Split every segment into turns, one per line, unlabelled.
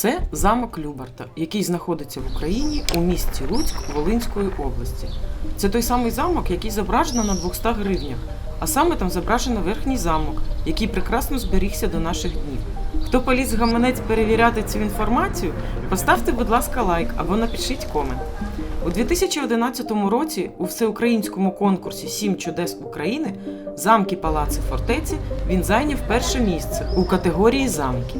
Це замок Любарта, який знаходиться в Україні у місті Луцьк Волинської області. Це той самий замок, який зображено на 200 гривнях, а саме там зображено верхній замок, який прекрасно зберігся до наших днів. Хто поліз гаманець перевіряти цю інформацію, поставте, будь ласка, лайк або напишіть комент. У 2011 році у всеукраїнському конкурсі Сім чудес України замки, палаци, фортеці він зайняв перше місце у категорії замки.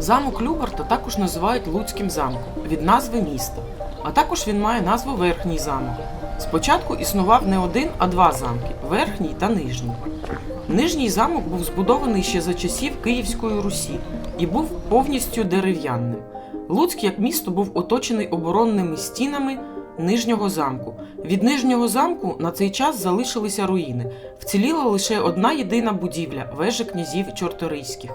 Замок Любарта також називають Луцьким замком від назви міста, а також він має назву Верхній замок. Спочатку існував не один, а два замки верхній та нижній. Нижній замок був збудований ще за часів Київської Русі і був повністю дерев'яним. Луцьк як місто був оточений оборонними стінами нижнього замку. Від нижнього замку на цей час залишилися руїни. Вціліла лише одна єдина будівля вежа князів Чорторийських.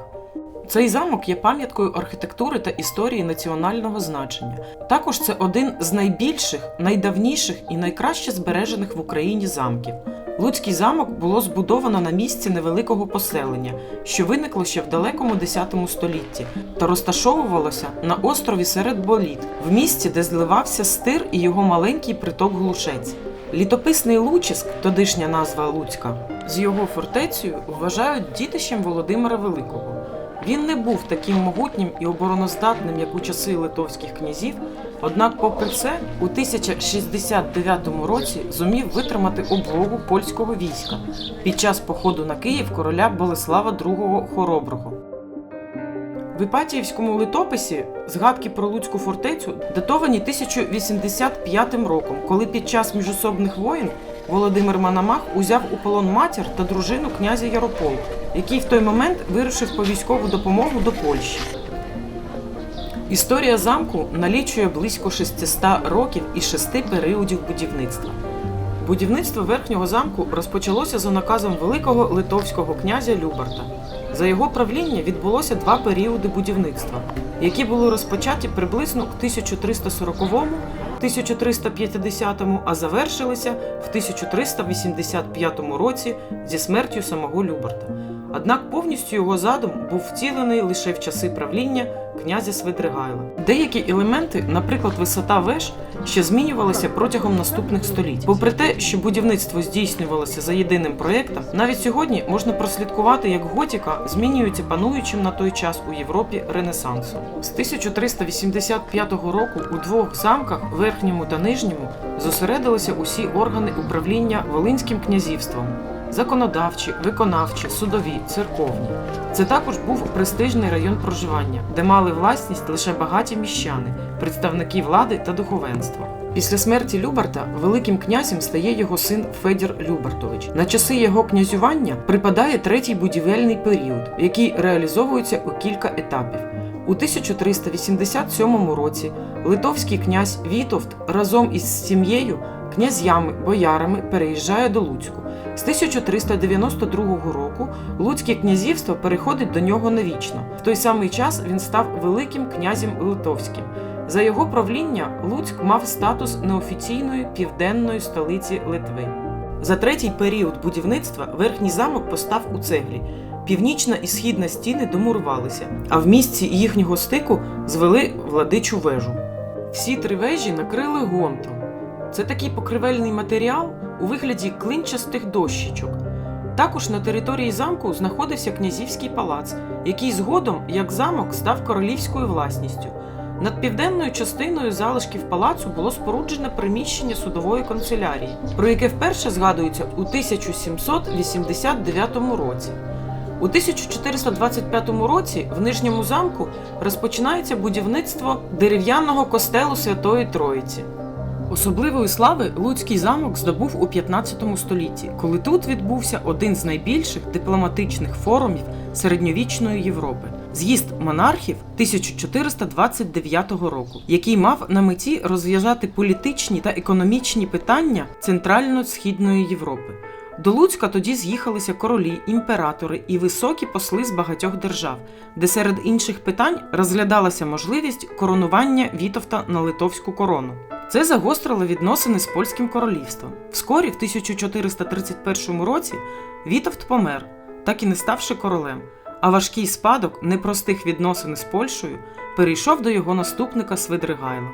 Цей замок є пам'яткою архітектури та історії національного значення. Також це один з найбільших, найдавніших і найкраще збережених в Україні замків. Луцький замок було збудовано на місці невеликого поселення, що виникло ще в далекому X столітті, та розташовувалося на острові серед боліт, в місті, де зливався стир і його маленький приток Глушець. Літописний Лучиськ, тодишня назва Луцька, з його фортецею вважають дітищем Володимира Великого. Він не був таким могутнім і обороноздатним, як у часи литовських князів. Однак, попри це, у 1069 році зумів витримати облогу польського війська під час походу на Київ короля Болеслава II Хороброго. В Іпатіївському литописі згадки про Луцьку фортецю датовані 1085 роком, коли під час міжособних воєн Володимир Манамах узяв у полон матір та дружину князя Ярополк, який в той момент вирушив по військову допомогу до Польщі. Історія замку налічує близько 600 років і шести періодів будівництва. Будівництво верхнього замку розпочалося за наказом великого литовського князя Любарта. За його правління відбулося два періоди будівництва, які були розпочаті приблизно в 1340 1350-му, а завершилися в 1385 році зі смертю самого Люберта. Однак повністю його задум був втілений лише в часи правління князя Свидригайла. Деякі елементи, наприклад, висота веж, ще змінювалися протягом наступних століть. Попри те, що будівництво здійснювалося за єдиним проєктом, навіть сьогодні можна прослідкувати, як готіка змінюється пануючим на той час у Європі Ренесансом. З 1385 року у двох замках, верхньому та нижньому, зосередилися усі органи управління Волинським князівством законодавчі, виконавчі, судові, церковні. Це також був престижний район проживання, де мали власність лише багаті міщани, представники влади та духовенства. Після смерті Любарта великим князем стає його син Федір Любартович. На часи його князювання припадає третій будівельний період, який реалізовується у кілька етапів. У 1387 році литовський князь Вітовт разом із сім'єю, князями, боярами переїжджає до Луцьку. З 1392 року Луцьке князівство переходить до нього навічно. В той самий час він став великим князем Литовським. За його правління Луцьк мав статус неофіційної південної столиці Литви. За третій період будівництва верхній замок постав у цеглі. Північна і східна стіни домурувалися, а в місці їхнього стику звели владичу вежу. Всі три вежі накрили гонтом. Це такий покривельний матеріал у вигляді клинчастих дощечок. Також на території замку знаходився князівський палац, який згодом, як замок, став королівською власністю. Над південною частиною залишків палацу було споруджене приміщення судової канцелярії, про яке вперше згадується у 1789 році. У 1425 році в Нижньому замку розпочинається будівництво дерев'яного костелу Святої Троїці. Особливої слави Луцький замок здобув у 15 столітті, коли тут відбувся один з найбільших дипломатичних форумів середньовічної Європи з'їзд монархів 1429 року, який мав на меті розв'язати політичні та економічні питання Центрально-східної Європи. До Луцька тоді з'їхалися королі, імператори і високі посли з багатьох держав, де серед інших питань розглядалася можливість коронування Вітовта на литовську корону. Це загострило відносини з польським королівством. Вскорі, в 1431 році, Вітовт помер, так і не ставши королем. а важкий спадок непростих відносин з Польщею перейшов до його наступника Свидригайла.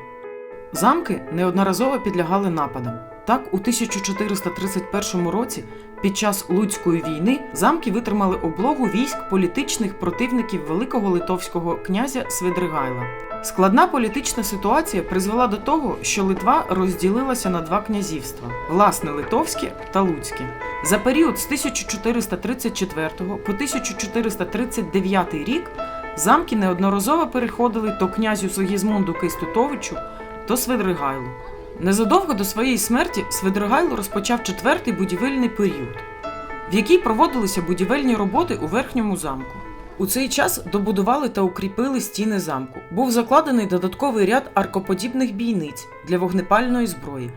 Замки неодноразово підлягали нападам. Так, у 1431 році, під час Луцької війни, замки витримали облогу військ політичних противників великого литовського князя Свидригайла. Складна політична ситуація призвела до того, що Литва розділилася на два князівства власне литовське та луцьке. За період з 1434 по 1439 рік замки неодноразово переходили то князю Сигізмунду Кейстутовичу, то Свидригайлу. Незадовго до своєї смерті Свидригайло розпочав четвертий будівельний період, в який проводилися будівельні роботи у верхньому замку. У цей час добудували та укріпили стіни замку. Був закладений додатковий ряд аркоподібних бійниць для вогнепальної зброї.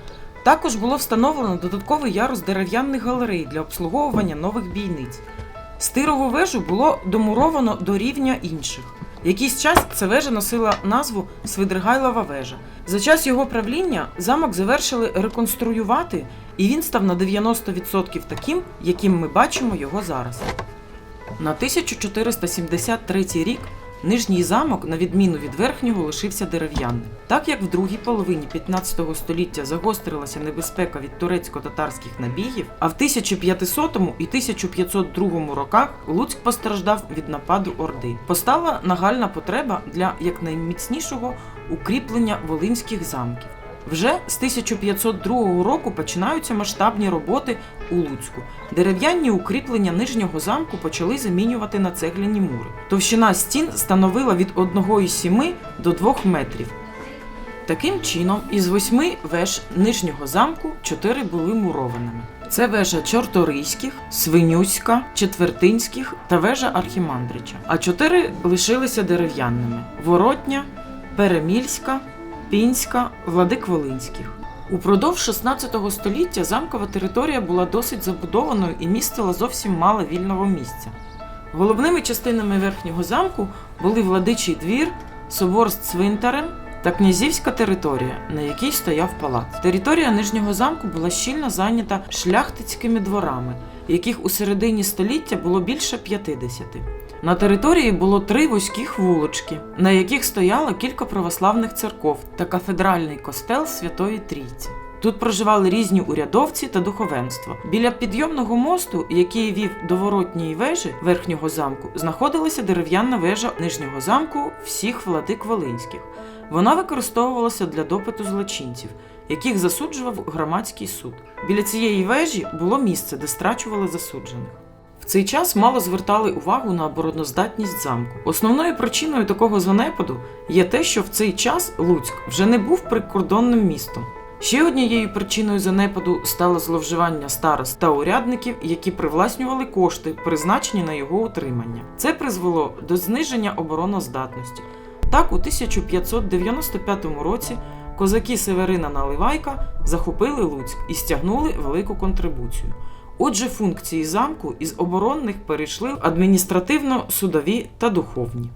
Також було встановлено додатковий ярус дерев'яних галерей для обслуговування нових бійниць. Стирову вежу було домуровано до рівня інших. Якийсь час ця вежа носила назву Свидригайлова вежа. За час його правління замок завершили реконструювати, і він став на 90% таким, яким ми бачимо його зараз. На 1473 рік нижній замок, на відміну від верхнього, лишився дерев'яним. Так як в другій половині 15 століття загострилася небезпека від турецько-татарських набігів, а в 1500 і 1502 роках Луцьк постраждав від нападу Орди. Постала нагальна потреба для якнайміцнішого укріплення волинських замків. Вже з 1502 року починаються масштабні роботи у Луцьку. Дерев'яні укріплення нижнього замку почали замінювати на цегляні мури. Товщина стін становила від 1,7 до 2 метрів. Таким чином, із восьми веж нижнього замку чотири були мурованими. Це вежа Чорторийських, Свинюська, Четвертинських та вежа Архімандрича. А чотири лишилися дерев'яними: Воротня, Перемільська, Пінська, Владик Волинських. Упродовж 16 століття замкова територія була досить забудованою і містила зовсім мало вільного місця. Головними частинами верхнього замку були владичий двір, собор з цвинтарем та князівська територія, на якій стояв палац. Територія нижнього замку була щільно зайнята шляхтицькими дворами, яких у середині століття було більше 50. На території було три вузьких вулочки, на яких стояло кілька православних церков та кафедральний костел Святої Трійці. Тут проживали різні урядовці та духовенство. Біля підйомного мосту, який вів до воротньої вежі верхнього замку, знаходилася дерев'яна вежа нижнього замку всіх владик Волинських. Вона використовувалася для допиту злочинців, яких засуджував громадський суд. Біля цієї вежі було місце, де страчували засуджених. В цей час мало звертали увагу на обороноздатність замку. Основною причиною такого занепаду є те, що в цей час Луцьк вже не був прикордонним містом. Ще однією причиною занепаду стало зловживання старост та урядників, які привласнювали кошти, призначені на його утримання. Це призвело до зниження обороноздатності. Так, у 1595 році козаки Северина Наливайка захопили Луцьк і стягнули велику контрибуцію. Отже, функції замку із оборонних перейшли в адміністративно-судові та духовні.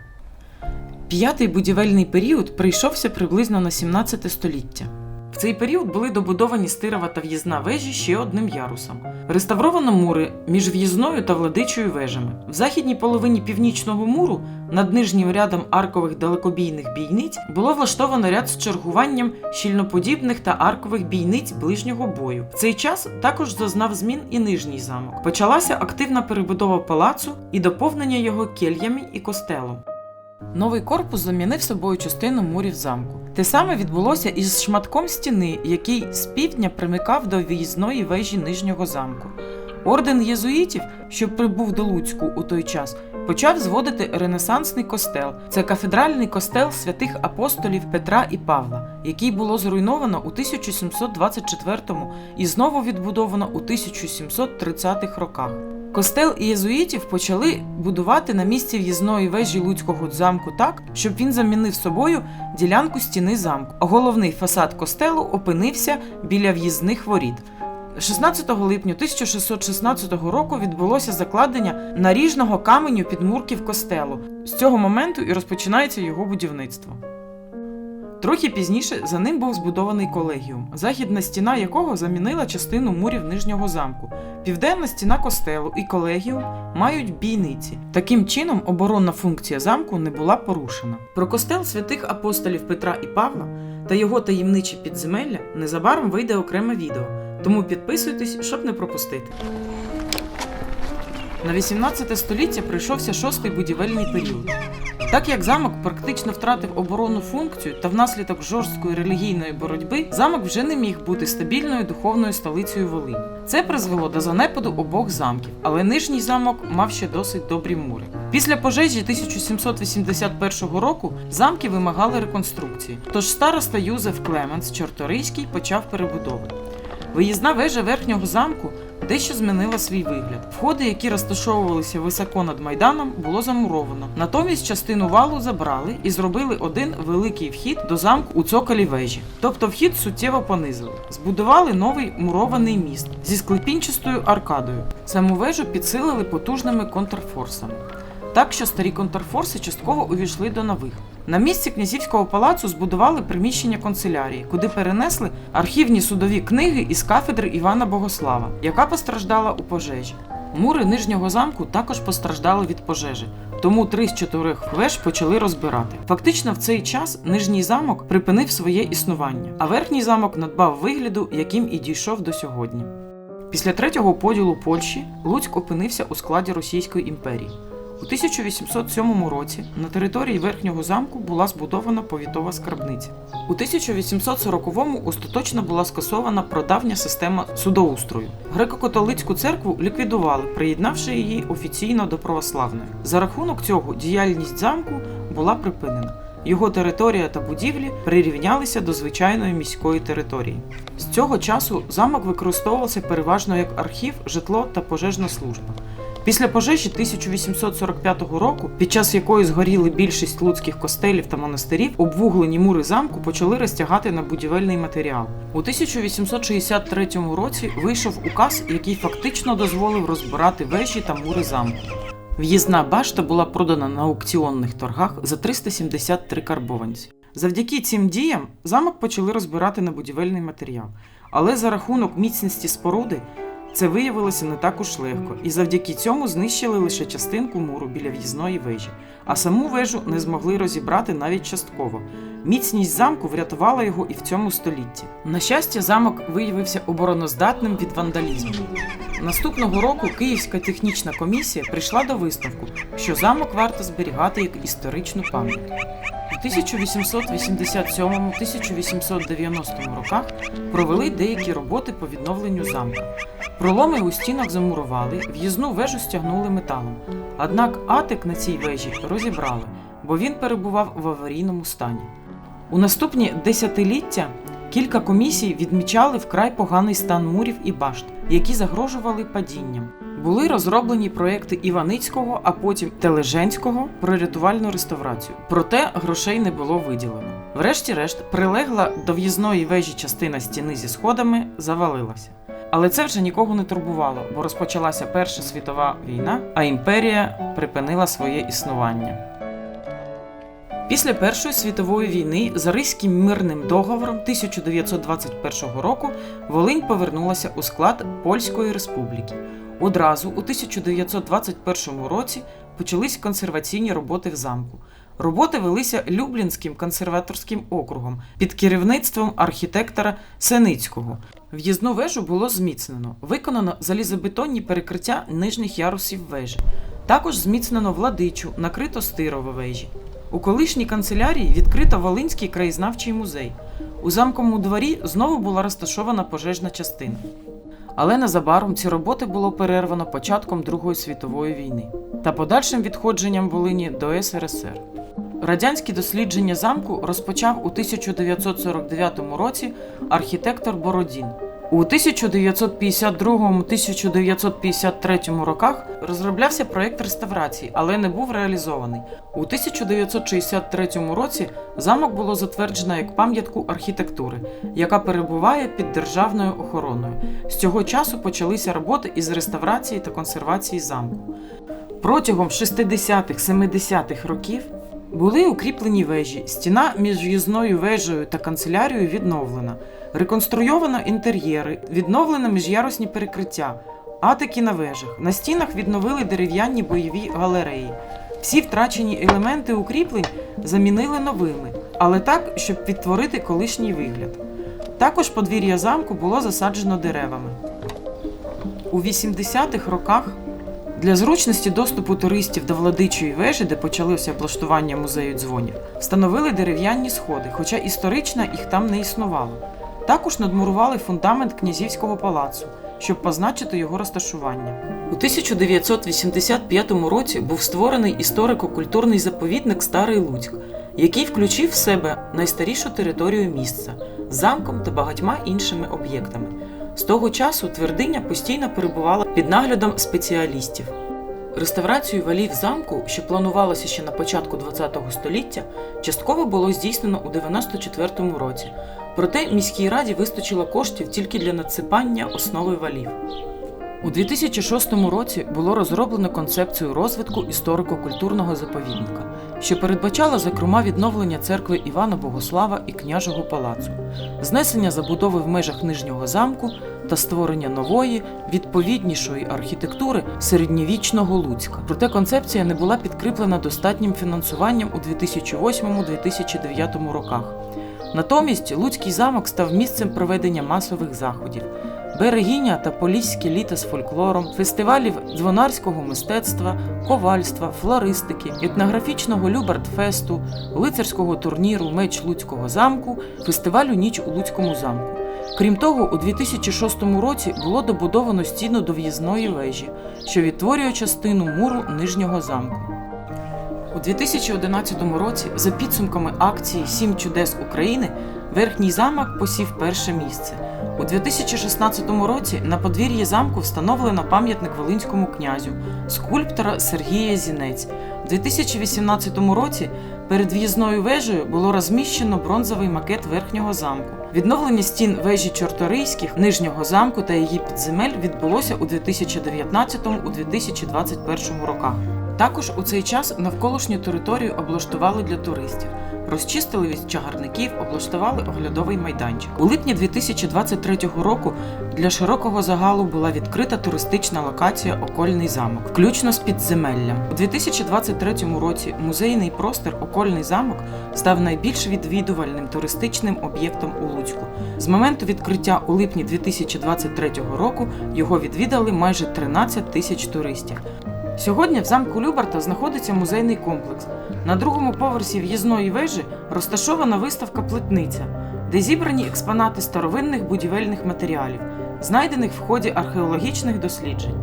П'ятий будівельний період прийшовся приблизно на 17 століття. В цей період були добудовані стирова та в'їзна вежі ще одним ярусом. Реставровано мури між в'їзною та владичою вежами. В західній половині північного муру над нижнім рядом аркових далекобійних бійниць було влаштовано ряд з чергуванням щільноподібних та аркових бійниць ближнього бою. В цей час також зазнав змін і нижній замок. Почалася активна перебудова палацу і доповнення його кельями і костелом. Новий корпус замінив собою частину мурів замку. Те саме відбулося і з шматком стіни, який з півдня примикав до в'їзної вежі нижнього замку. Орден єзуїтів, що прибув до Луцьку у той час, почав зводити ренесансний костел. Це кафедральний костел святих апостолів Петра і Павла, який було зруйновано у 1724 і знову відбудовано у 1730-х роках. Костел єзуїтів почали будувати на місці в'їзної вежі Луцького замку так, щоб він замінив собою ділянку стіни замку. Головний фасад костелу опинився біля в'їзних воріт. 16 липня 1616 року відбулося закладення наріжного каменю підмурків костелу. З цього моменту і розпочинається його будівництво. Трохи пізніше за ним був збудований колегіум, західна стіна якого замінила частину мурів нижнього замку. Південна стіна костелу і колегіум мають бійниці. Таким чином, оборонна функція замку не була порушена. Про костел святих апостолів Петра і Павла та його таємничі підземелля незабаром вийде окреме відео, тому підписуйтесь, щоб не пропустити. На 18 століття прийшовся шостий будівельний період. Так як замок практично втратив оборонну функцію та внаслідок жорсткої релігійної боротьби, замок вже не міг бути стабільною духовною столицею Волині. Це призвело до занепаду обох замків, але нижній замок мав ще досить добрі мури. Після пожежі 1781 року замки вимагали реконструкції, тож староста Юзеф Клеменс Чорторийський почав перебудови. Виїзна вежа верхнього замку дещо змінила свій вигляд. Входи, які розташовувалися високо над майданом, було замуровано. Натомість частину валу забрали і зробили один великий вхід до замку у цоколі вежі. Тобто вхід суттєво понизили. Збудували новий мурований міст зі склепінчастою аркадою. Саму вежу підсилили потужними контрфорсами. Так що старі контрфорси частково увійшли до нових. На місці князівського палацу збудували приміщення канцелярії, куди перенесли архівні судові книги із кафедри Івана Богослава, яка постраждала у пожежі. Мури нижнього замку також постраждали від пожежі, тому три з чотирьох веж почали розбирати. Фактично, в цей час нижній замок припинив своє існування, а верхній замок надбав вигляду, яким і дійшов до сьогодні. Після третього поділу Польщі Луцьк опинився у складі Російської імперії. У 1807 році на території верхнього замку була збудована повітова скарбниця. У 1840-му остаточно була скасована прадавня система судоустрою. Греко-католицьку церкву ліквідували, приєднавши її офіційно до православної. За рахунок цього діяльність замку була припинена. Його територія та будівлі прирівнялися до звичайної міської території. З цього часу замок використовувався переважно як архів, житло та пожежна служба. Після пожежі 1845 року, під час якої згоріли більшість луцьких костелів та монастирів, обвуглені мури замку почали розтягати на будівельний матеріал. У 1863 році вийшов указ, який фактично дозволив розбирати вежі та мури замку. В'їзна башта була продана на аукціонних торгах за 373 карбованці. Завдяки цим діям замок почали розбирати на будівельний матеріал, але за рахунок міцності споруди це виявилося не так уж легко, і завдяки цьому знищили лише частинку муру біля в'їзної вежі, а саму вежу не змогли розібрати навіть частково. Міцність замку врятувала його і в цьому столітті. На щастя, замок виявився обороноздатним від вандалізму. Наступного року Київська технічна комісія прийшла до висновку, що замок варто зберігати як історичну пам'ять. У 1887-1890 роках провели деякі роботи по відновленню замку. Проломи у стінах замурували, в'їзну вежу стягнули металом. Однак атик на цій вежі розібрали, бо він перебував в аварійному стані. У наступні десятиліття кілька комісій відмічали вкрай поганий стан мурів і башт, які загрожували падінням. Були розроблені проекти Іваницького, а потім Тележенського про рятувальну реставрацію. Проте грошей не було виділено. Врешті-решт, прилегла до в'їзної вежі частина стіни зі сходами завалилася. Але це вже нікого не турбувало, бо розпочалася Перша світова війна, а імперія припинила своє існування. Після Першої світової війни за Ризьким мирним договором 1921 року Волинь повернулася у склад Польської республіки. Одразу у 1921 році почались консерваційні роботи в замку. Роботи велися Люблінським консерваторським округом під керівництвом архітектора Сеницького. В'їзну вежу було зміцнено, виконано залізобетонні перекриття нижніх ярусів вежі. Також зміцнено владичу, накрито стирово вежі. У колишній канцелярії відкрито Волинський краєзнавчий музей. У замковому дворі знову була розташована пожежна частина. Але незабаром ці роботи було перервано початком Другої світової війни та подальшим відходженням Волині до СРСР. Радянські дослідження замку розпочав у 1949 році архітектор Бородін. У 1952-1953 роках розроблявся проєкт реставрації, але не був реалізований. У 1963 році замок було затверджено як пам'ятку архітектури, яка перебуває під державною охороною. З цього часу почалися роботи із реставрації та консервації замку. Протягом 60-70-х років Були укріплені вежі, стіна між в'їзною вежею та канцелярією відновлена, реконструйовано інтер'єри, відновлено міжярусні перекриття, атики на вежах. На стінах відновили дерев'яні бойові галереї. Всі втрачені елементи укріплень замінили новими, але так, щоб відтворити колишній вигляд. Також подвір'я замку було засаджено деревами. У 80-х роках для зручності доступу туристів до владичої вежі, де почалося облаштування музею дзвонів, встановили дерев'яні сходи, хоча історично їх там не існувало. Також надмурували фундамент князівського палацу, щоб позначити його розташування. У 1985 році був створений історико-культурний заповідник Старий Луцьк, який включив в себе найстарішу територію місця замком та багатьма іншими об'єктами. З того часу твердиня постійно перебувала під наглядом спеціалістів. Реставрацію валів замку, що планувалося ще на початку ХХ століття, частково було здійснено у 94-му році. Проте міській раді вистачило коштів тільки для надсипання основи валів. У 2006 році було розроблено концепцію розвитку історико-культурного заповідника, що передбачала, зокрема, відновлення церкви Івана Богослава і княжого палацу, знесення забудови в межах нижнього замку та створення нової, відповіднішої архітектури середньовічного Луцька. Проте концепція не була підкріплена достатнім фінансуванням у 2008-2009 роках. Натомість Луцький замок став місцем проведення масових заходів. Берегиня та Поліське літо з фольклором, фестивалів дзвонарського мистецтва, ковальства, флористики, етнографічного Любартфесту, лицарського турніру Меч Луцького замку, фестивалю Ніч у Луцькому замку. Крім того, у 2006 році було добудовано стіну до в'їзної вежі, що відтворює частину муру нижнього замку. У 2011 році, за підсумками акції Сім чудес України, верхній замок посів перше місце. У 2016 році на подвір'ї замку встановлено пам'ятник Волинському князю, скульптора Сергія Зінець. У 2018 році перед в'їзною вежею було розміщено бронзовий макет верхнього замку. Відновлення стін вежі Чорторийських, нижнього замку та її підземель відбулося у 2019-2021 роках. Також у цей час навколишню територію облаштували для туристів, розчистили від чагарників, облаштували оглядовий майданчик. У липні 2023 року для широкого загалу була відкрита туристична локація Окольний замок, включно з підземеллям. У 2023 році музейний простір Окольний замок став найбільш відвідувальним туристичним об'єктом у Луцьку. З моменту відкриття у липні 2023 року його відвідали майже 13 тисяч туристів. Сьогодні в замку Любарта знаходиться музейний комплекс. На другому поверсі в'їзної вежі розташована виставка Плетниця, де зібрані експонати старовинних будівельних матеріалів, знайдених в ході археологічних досліджень.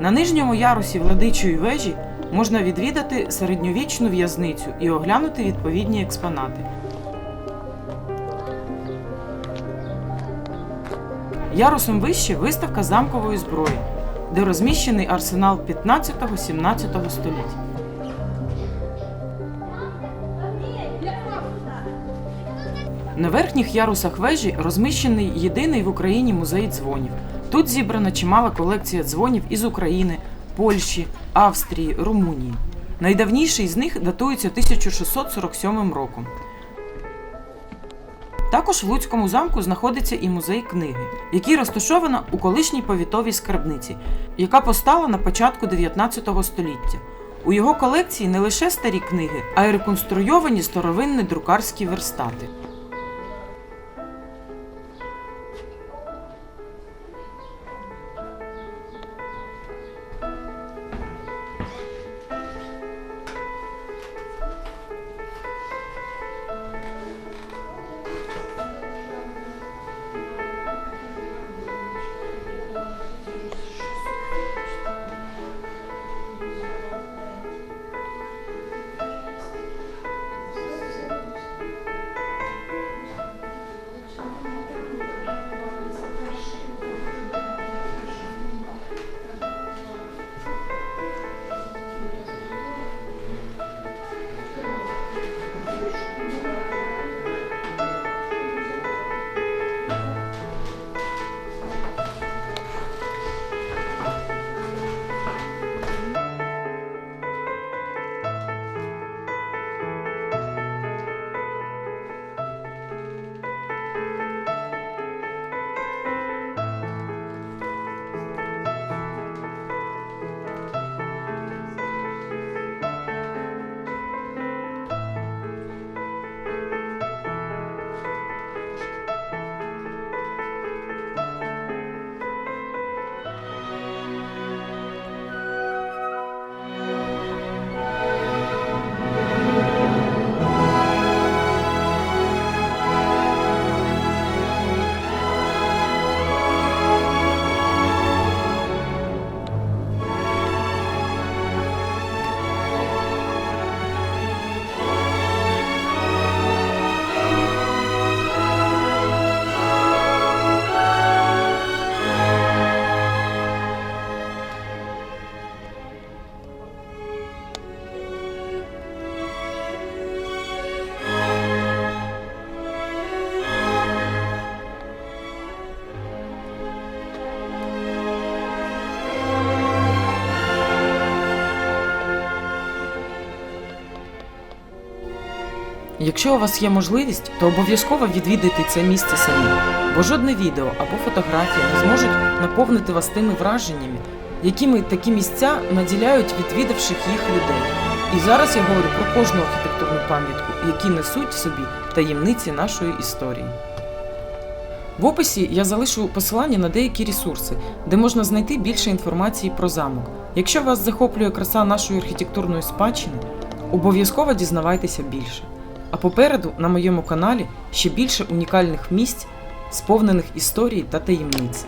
На нижньому ярусі владичої вежі можна відвідати середньовічну в'язницю і оглянути відповідні експонати. Ярусом вище виставка замкової зброї, де розміщений арсенал 15-17 століть. На верхніх ярусах вежі розміщений єдиний в Україні музей дзвонів. Тут зібрана чимала колекція дзвонів із України, Польщі, Австрії, Румунії. Найдавніший з них датується 1647 роком. Також в Луцькому замку знаходиться і музей книги, який розташована у колишній повітовій скарбниці, яка постала на початку 19 століття. У його колекції не лише старі книги, а й реконструйовані старовинні друкарські верстати. Якщо у вас є можливість, то обов'язково відвідайте це місце самі, бо жодне відео або фотографія не зможуть наповнити вас тими враженнями, якими такі місця наділяють відвідавших їх людей. І зараз я говорю про кожну архітектурну пам'ятку, які несуть в собі таємниці нашої історії. В описі я залишу посилання на деякі ресурси, де можна знайти більше інформації про замок. Якщо вас захоплює краса нашої архітектурної спадщини, обов'язково дізнавайтеся більше. А попереду на моєму каналі ще більше унікальних місць, сповнених історій та таємниць.